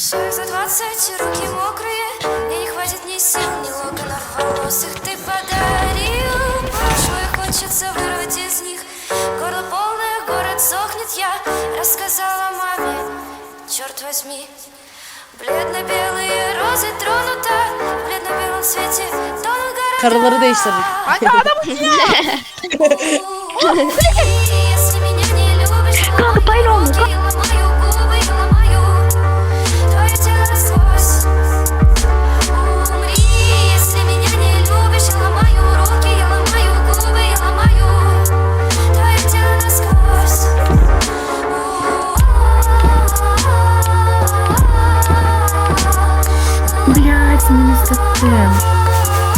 Шаг за двадцать, руки мокрые. Мне не хватит ни сил, ни локонов волос Их ты подарил. Прошлое хочется вырвать из них. Горло полное, город сохнет. Я рассказала маме. Черт возьми. Бледно-белые розы тронута. В бледно-белом свете тонут города. Karıları değiştirdik. Hadi adamı Если меня не Блять, минус ТТ.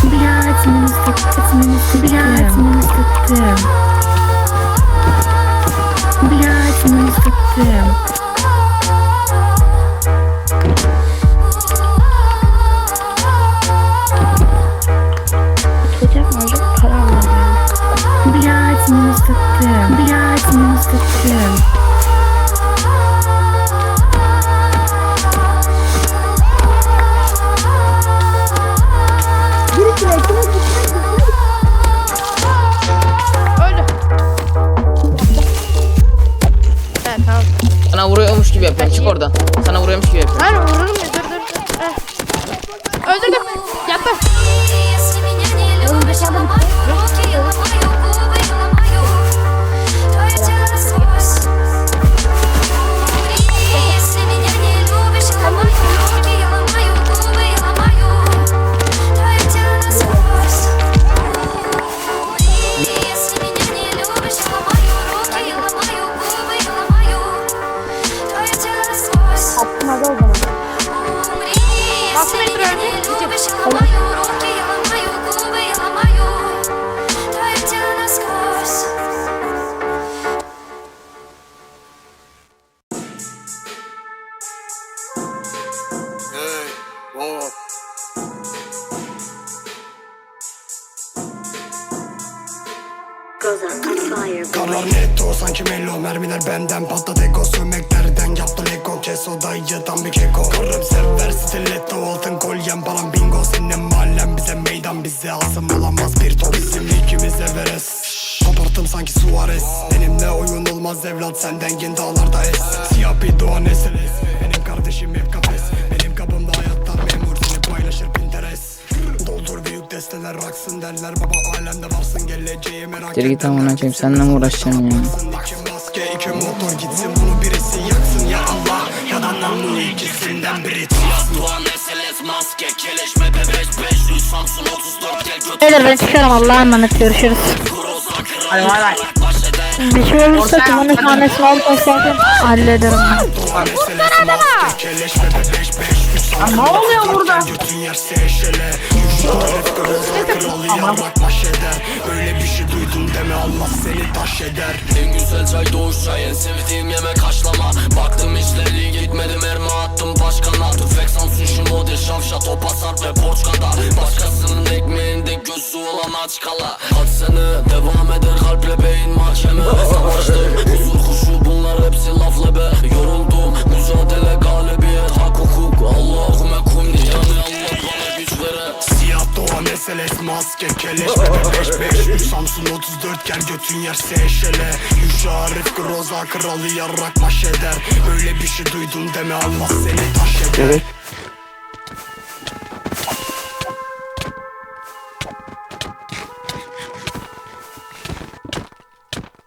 Блять, минус ТТ, минус ТТ. Блять, минус ТТ. Блять, минус ТТ. Блять, минус ТТ. Блять, минус ТТ. Vuruyormuş gibi yapıyorum. Çık oradan. Sana vuruyormuş gibi yapıyorum. Hayır vururum ya dur dur dur. Eh. Öldürdüm. Yattı. Karar netto sanki mello. Mermiler benden patladı ego Sövmeklerden yaptı lego. Kes odayı tam bir keko. Karım sever stiletto Altın kolyem param bingo Senin mahallen bize meydan. Bize asım olamaz bir top. Bizim ikimiz Everest. Koparttım sanki Suarez. Benimle oyun olmaz evlat Sen dengin dağlarda es. Siyah bir doğan SLS Doldur büyük desteler aksın derler Baba alemde varsın geleceği merak Geri git amına koyayım. Seninle mi uğraşacağım ya? İki maske iki motor gitsin bunu birisi yaksın ya Allah ya da namlu ikisinden biri Doğan SLS maske keleşme bebeş 500 Samsun 34 gel götür Beyler ben çıkarım Allah'a emanet görüşürüz. Hadi bay bay. Bir şey olursa kimanın tanesini alıp başlarken hallederim ben. 500 Ne oluyor burada? Kralı yarrak baş eder Böyle bir şey duydum deme Allah seni taş eder. En güzel çay doğuş çay en sevdiğim yemek haşlama. Baktım işleri gitmedi mermi attım başkana. Tüfek Samsun şu model şavşat o pasar ve Porçka'da Başkasının ekmeğinde gözü olan aç kala. Kaç sene devam eder SLS maske keleş Bebe 5 5 Samsun 34 gel götün yerse eşele Yuşa Arif Groza kralı yarrak baş eder Böyle bir şey duydum deme Allah seni taş eder.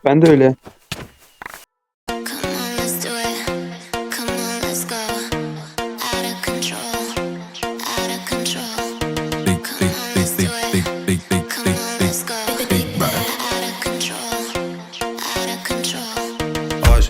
Ben de öyle.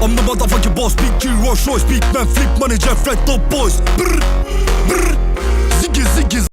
I'm the motherfucking boss Big G Rolls Royce Big Man Flip Money Jeff Red The Boys Brr, brr. Ziggy Ziggy